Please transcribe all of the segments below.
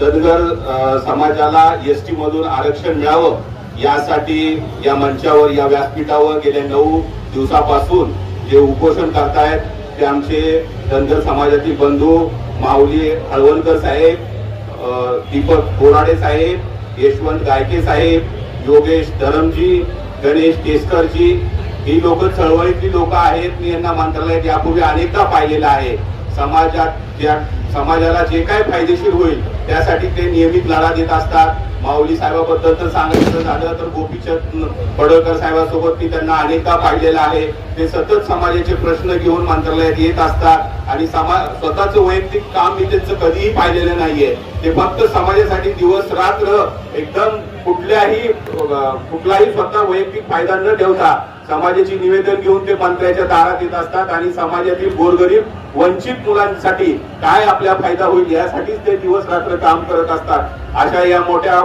धनगर अ, समाजाला S T मधून आरक्षण मिळावं यासाठी या मंचावर या व्यासपीठावर गेल्या नऊ दिवसापासून जे उपोषण करतायत ते आमचे धनगर समाजातील बंधू माऊली हळवणकर साहेब दीपक बोराडे साहेब यशवंत गायके साहेब योगेश धरमजी गणेश केसकरजी ही लोक चळवळीतली लोक आहेत मी यांना मंत्रालयात यापूर्वी अनेकदा पाहिलेलं आहे. समाजात ज्या समाजाला जे काय फायदेशीर होईल त्यासाठी ते नियमित लढा देत असतात. माऊली साहेबाबद्दल तर सांगायचं झालं तर गोपीचंद पडळकर साहेबांसोबत मी त्यांना अनेकदा पाहिलेलं आहे. ते सतत समाजाचे प्रश्न घेऊन मंत्रालयात येत असतात. आणि समाज स्वतःचं वैयक्तिक काम मी त्यांचं कधीही पाहिलेलं नाहीये. ते फक्त समाजासाठी दिवस रात्र एकदम कुठल्याही कुठलाही स्वतः वैयक्तिक फायदा न ठेवता समाजाची निवेदन घेऊन ते मंत्र्याच्या दारात येत असतात आणि समाजातील गोरगरीब वंचित मुलांसाठी काय आपला फायदा होईल यासाठीच ते दिवस रात्र काम करत असतात. अशा या मोठ्या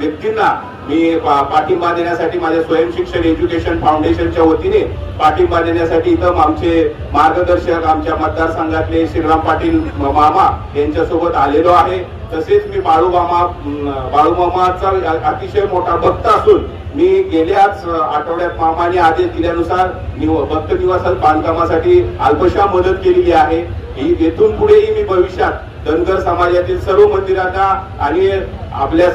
व्यक्तींना मी पाठिंबा देण्यासाठी माझ्या स्वयंशिक्षण एज्युकेशन फाउंडेशनच्या वतीने पाठिंबा देण्यासाठी इथं आमचे मार्गदर्शक आमच्या मतदारसंघातले श्रीराम पाटील मामा यांच्यासोबत आलेलो आहे. तसेच मी बाळूमामा बाळूमामाचा अतिशय मोठा भक्त असून मी गेल्याच आठवड्यात मामाने आदेश दिल्यानुसार निव- भक्त निवासात बांधकामासाठी अल्पशा मदत केलेली आहे. ही येथून पुढेही मी भविष्यात धनगर समाजातील सर्व मंदिरांना आणि आपल्या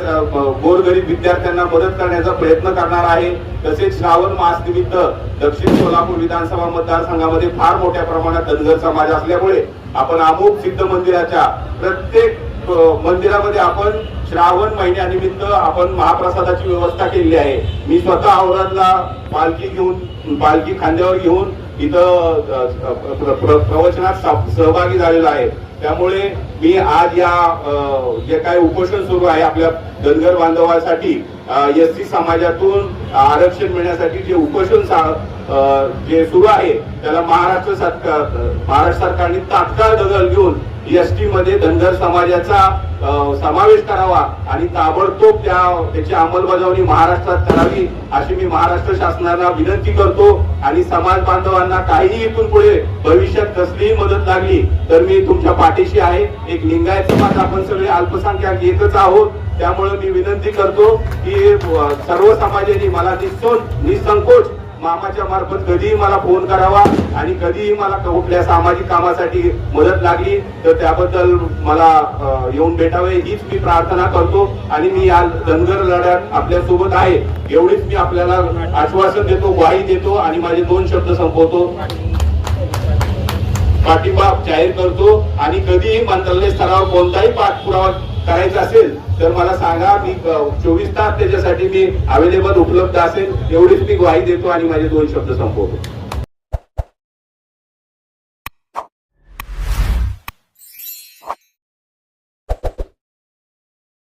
गोरगरीब विद्यार्थ्यांना मदत करण्याचा प्रयत्न करणार आहे. तसेच श्रावण मास निमित्त दक्षिण सोलापूर विधानसभा मतदारसंघामध्ये फार मोठ्या प्रमाणात धनगर समाज असल्यामुळे आपण अमुक सिद्ध मंदिराच्या प्रत्येक मंदिरामध्ये आपण श्रावण महिन्यानिमित्त आपण महाप्रसादाची व्यवस्था केलेली आहे. मी स्वतः औरंगला पालखी घेऊन पालखी खांद्यावर घेऊन इथं प्रवचनात सहभागी झालेलो आहे. त्यामुळे मी आज या जे काय उपोषण सुरू आहे आपल्या धनगर बांधवासाठी एस सी समाजातून आरक्षण मिळण्यासाठी जे उपोषण जे सुरू आहे त्याला महाराष्ट्र सरकार महाराष्ट्र सरकारने तात्काळ दखल घेऊन एसमध्ये धनगर समाजाचा समावेश करावा आणि ताबडतोब त्या त्याची अंमलबजावणी महाराष्ट्रात करावी अशी मी महाराष्ट्र शासनाला विनंती करतो. आणि समाज बांधवांना काहीही इथून पुढे भविष्यात कसलीही मदत लागली तर मी तुमच्या पाठीशी आहे. एक लिंगायत समाज आपण सगळे अल्पसंख्याक एकच आहोत. त्यामुळे मी विनंती करतो की सर्व समाजाने मला निसोन निसंकोच मामाच्या मार्फत कधीही मला फोन करावा आणि कधीही मला कुठल्या सामाजिक कामासाठी मदत लागली तर त्याबद्दल मला येऊन भेटावे हीच मी प्रार्थना करतो. आणि मी या धनगर लढ्यात आपल्यासोबत आहे. एवढीच मी आपल्याला आश्वासन देतो ग्वाही देतो आणि माझे दोन शब्द संपवतो. पाठिंबा जाहीर करतो. आणि कधीही मंत्रालय स्तरावर कोणताही पाठपुरावा करायचं असेल तर मला सांगा मी चोवीस तास त्याच्यासाठी मी अवेलेबल उपलब्ध असेल एवढीच मी ग्वाही देतो आणि माझे दोन शब्द संपवतो.